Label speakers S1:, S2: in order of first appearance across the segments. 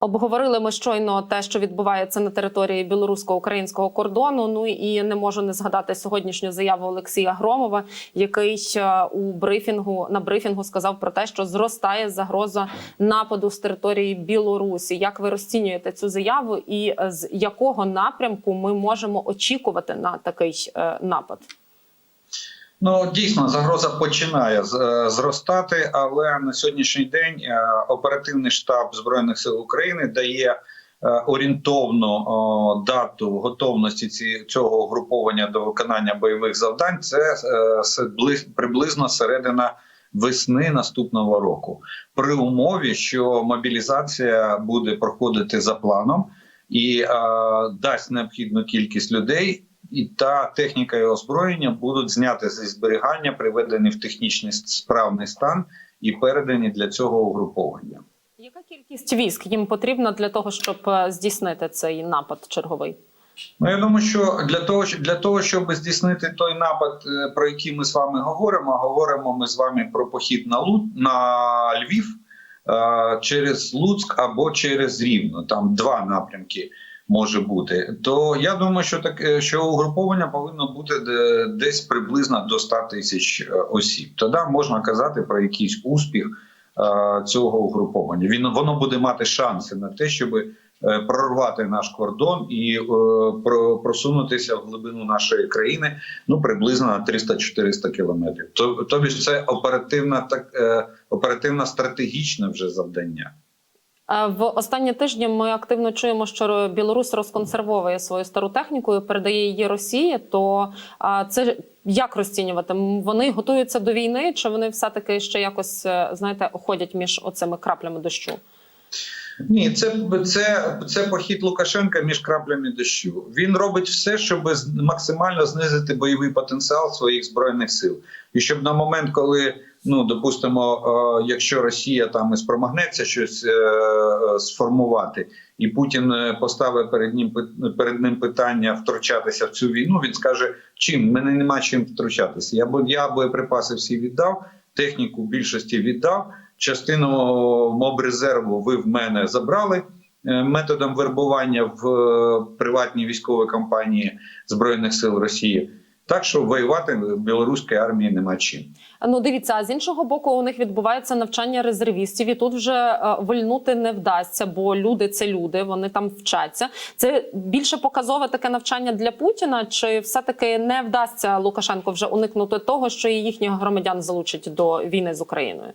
S1: Обговорили ми щойно те, що відбувається на території білорусько-українського кордону. Ну і не можу не згадати сьогоднішню заяву Олексія Громова, який у брифінгу на брифінгу сказав про те, що зростає загроза нападу з території Білорусі. Як ви розцінюєте цю заяву, і з якого напрямку ми можемо очікувати на такий е, напад?
S2: Ну дійсно загроза починає е, зростати, але на сьогоднішній день е, оперативний штаб збройних сил України дає е, орієнтовну дату готовності цього угруповання до виконання бойових завдань. Це приблизно середина весни наступного року, при умові, що мобілізація буде проходити за планом і е, дасть необхідну кількість людей. І та техніка і озброєння будуть зняти зі зберігання, приведені в технічний справний стан і передані для цього угруповання.
S1: Яка кількість військ їм потрібна для того, щоб е, здійснити цей напад черговий?
S2: Ну я думаю, що для того, для того, щоб здійснити той напад, е, про який ми з вами говоримо, говоримо ми з вами про похід на Лу на Львів е, через Луцьк або через Рівно. Там два напрямки може бути. То я думаю, що так е, що угруповання повинно бути десь приблизно до 100 тисяч е, осіб. Тоді можна казати про якийсь успіх е, цього угруповання. Він воно буде мати шанси на те, щоб прорвати наш кордон і е, про- просунутися в глибину нашої країни ну приблизно на 300-400 кілометрів. То- Тобі це оперативна так е, оперативно стратегічне вже завдання.
S1: Е, В останні тижні ми активно чуємо, що Білорусь розконсервовує свою стару техніку і передає її Росії. То це як розцінювати? Вони готуються до війни, чи вони все таки ще якось е, знаєте ходять між оцими краплями дощу?
S2: Ні, це, це, це похід Лукашенка між краплями дощу. Він робить все, щоб максимально знизити бойовий потенціал своїх збройних сил. І щоб на момент, коли ну допустимо, е, якщо Росія там і спромагнеться щось е, сформувати, і Путін е, поставить перед ним перед ним питання втручатися в цю війну, він скаже: чим мене нема чим втручатися. Я бо я боєприпаси всі віддав, техніку в більшості віддав. Частину мобрезерву ви в мене забрали методом вербування в приватній військовій компанії збройних сил Росії. Так що воювати в білоруській армії нема чим.
S1: Ну дивіться, а з іншого боку, у них відбувається навчання резервістів, і тут вже е, вольнути не вдасться, бо люди це люди, вони там вчаться. Це більше показове таке навчання для Путіна, чи все таки не вдасться Лукашенко вже уникнути того, що і їхніх громадян залучить до війни з Україною?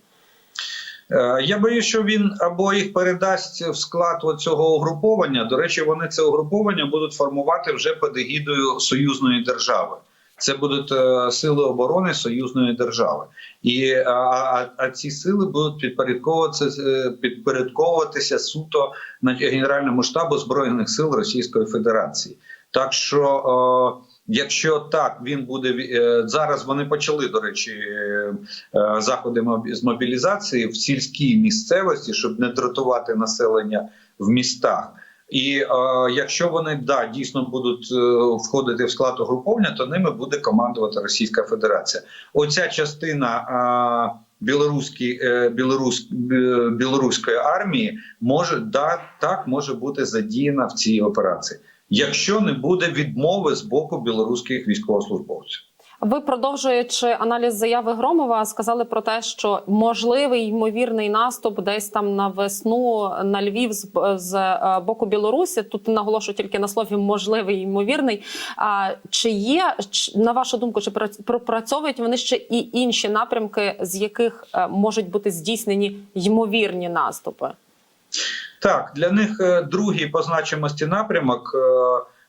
S2: Е, Я боюсь, що він або їх передасть в склад цього угруповання. До речі, вони це угруповання будуть формувати вже під егідою союзної держави. Це будуть е, сили оборони союзної держави, і а, а, а ці сили будуть підпорядковуватися е, підпорядковуватися суто на генеральному штабу збройних сил Російської Федерації. Так що, е, якщо так він буде е, зараз, вони почали до речі е, е, заходи з мобілізації в сільській місцевості, щоб не дратувати населення в містах. І е, якщо вони да дійсно будуть е, входити в склад угруповання, то ними буде командувати Російська Федерація. Оця частина е, білоруської е, білорусь, бі- білоруської армії може да так може бути задіяна в цій операції, якщо не буде відмови з боку білоруських військовослужбовців.
S1: Ви продовжуючи аналіз заяви Громова, сказали про те, що можливий ймовірний наступ десь там на весну на Львів з, е, боку Білорусі. Тут наголошую тільки на слові можливий ймовірний. А чи є на вашу думку, чи прац- пропрацьовують вони ще і інші напрямки, з яких е, можуть бути здійснені ймовірні наступи?
S2: Так, для них е, другий по значимості напрямок.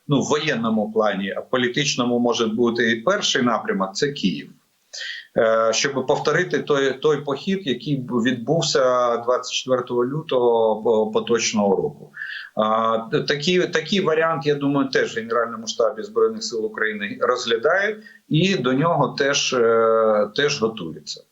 S2: Ну, в воєнному плані, а в політичному може бути і перший напрямок це Київ. Е, Щоб повторити той, той похід, який відбувся 24 лютого поточного року. Такий, такий варіант, я думаю, теж в Генеральному штабі Збройних сил України розглядають і до нього теж, е, теж готуються.